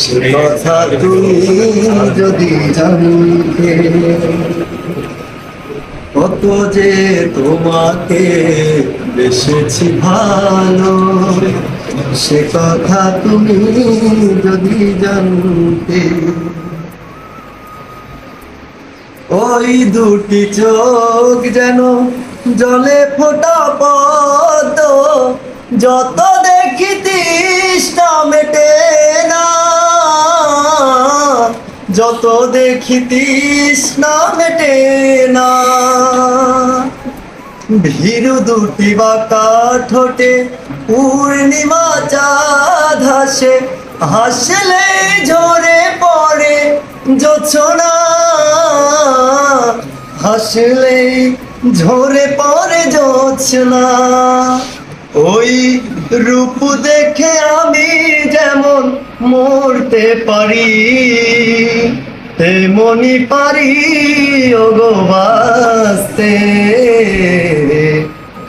সে কথা তুমি যদি কত যে তোমাকে বেসেছি ভালো, সে কথা তুমি যদি জানতে, ওই দুটি চোখ যেন জলে ফোটা পদ যত দেখি যত দেখি তৃষ্ণা মেটে না। ভীরু দুটি বাঁকা ঠোঁটে পূর্ণিমা চাঁদ হাসে। হাসলে ঝরে পড়ে জোছনা হাসলে ঝরে পড়ে জোছনা ওই রূপ দেখে আমি যেমন মরতে পারি। তেমনি পারি, ওগো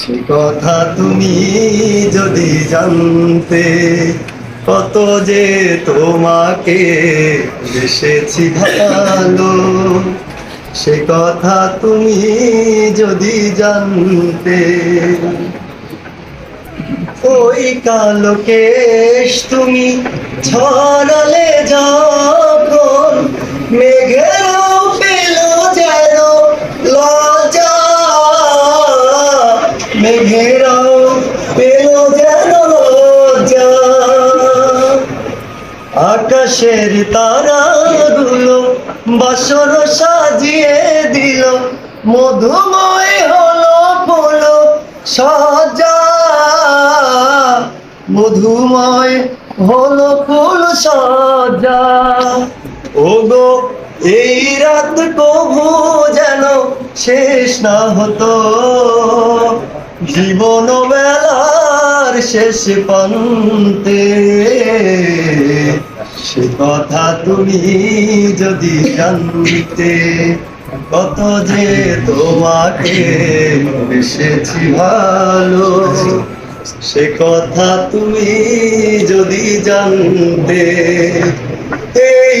সে কথা তুমি যদি জানতে, কত যে তোমাকে বেসেছি ভালো। সে কথা তুমি যদি জানতে, ওই কালো কেশ তুমি ছড়ালে যখন যেন যেন আকাশের তারাগুলো বাসর সাজিয়ে দিল। মধুময় হলো ফুল সজা মধুময় হলো ফুল সজা এই রাত কবু যেন শেষ না হতো। জীবন বেলার শেষ পন্তে সে কথা তুমি যদি জানতে, কত যে তোমাকে বেসেছি ভালো, সে কথা তুমি যদি জানতে, এই